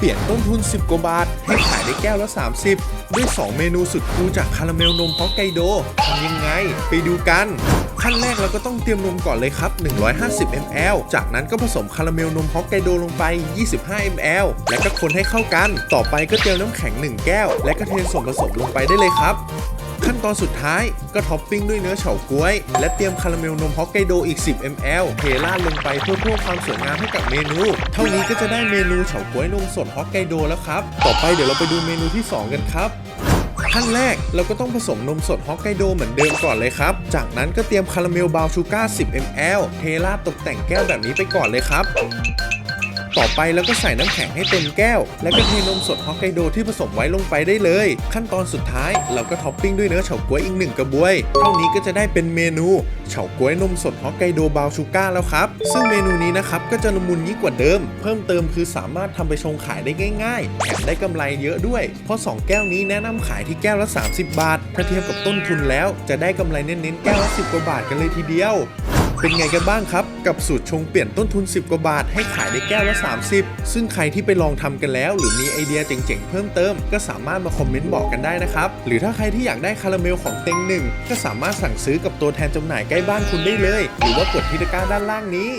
เปลี่ยนต้นทุน 10 กว่าบาท ให้ขายได้แก้วละ 30 ด้วย 2 เมนูสุดคูลจากคาราเมลนมฮอกไกโดทำยังไง ไปดูกัน ขั้นแรกเราก็ต้องเตรียมนมก่อนเลยครับ 150 ml จากนั้นก็ผสมคาราเมลนมฮอกไกโดลงไป 25 ml แล้วก็คนให้เข้ากัน ต่อไปก็เตรียมน้ำแข็ง 1 แก้ว และก็เทส่วนผสมลงไปได้เลยครับ ขั้นตอนสุดท้ายก็ท็อปปิ้งด้วยเนื้อเฉาก๊วย และเตรียมคาราเมลนมฮอกไกโดอีก 10 ml เทราดลงไปเพื่อเพิ่มความสวยงามให้กับเมนู เท่านี้ก็จะได้เมนูเฉาก๊วยนมสดฮอกไกโดแล้วครับ ต่อไปเดี๋ยวเราไปดูเมนูที่ 2 กันครับขั้นแรกเราก็ต้องผสมนมสดฮอกไกโดเหมือนเดิมก่อนเลยครับ จากนั้นก็เตรียมคาราเมลบราวน์ชูการ์10 ml เทราดตกแต่งแก้วแบบนี้ไปก่อนเลยครับ ต่อไปเราก็ใส่น้ำแข็งให้เต็มแก้ว แล้วก็เทนมสดฮอกไกโดที่ผสมไว้ลงไปได้เลย ขั้นตอนสุดท้ายเราก็ท็อปปิ้งด้วยเนื้อเฉาก๊วยอีกหนึ่งกระบวย เท่านี้ก็จะได้เป็นเมนูเฉาก๊วยนมสดฮอกไกโดบราวน์ชูการ์แล้วครับ ซึ่งเมนูนี้นะครับก็จะละมุนยิ่งกว่าเดิม เพิ่มเติมคือสามารถทำไปชงขายได้ง่ายๆ แถมได้กำไรเยอะด้วย เพราะ 2 แก้วนี้แนะนำขายที่แก้วละ 30 บาท ถ้าเทียบกับต้นทุนแล้วจะได้กำไรเน้นๆแก้วละ10กว่าบาทกันเลยทีเดียว เป็นไงกันบ้างครับ กับสูตรชงเปลี่ยนต้นทุน 10 กว่าบาท ให้ขายได้แก้วละ 30 ซึ่งใครที่ไปลองทำกันแล้ว หรือมีไอเดียเจ๋งๆ เพิ่มเติม ก็สามารถมาคอมเมนต์บอกกันได้นะครับ หรือถ้าใครที่อยากได้คาราเมลของเต็งหนึ่งก็สามารถสั่งซื้อกับตัวแทนจำหน่ายใกล้บ้านคุณได้เลย หรือว่ากดที่ตะกร้าด้านล่างนี้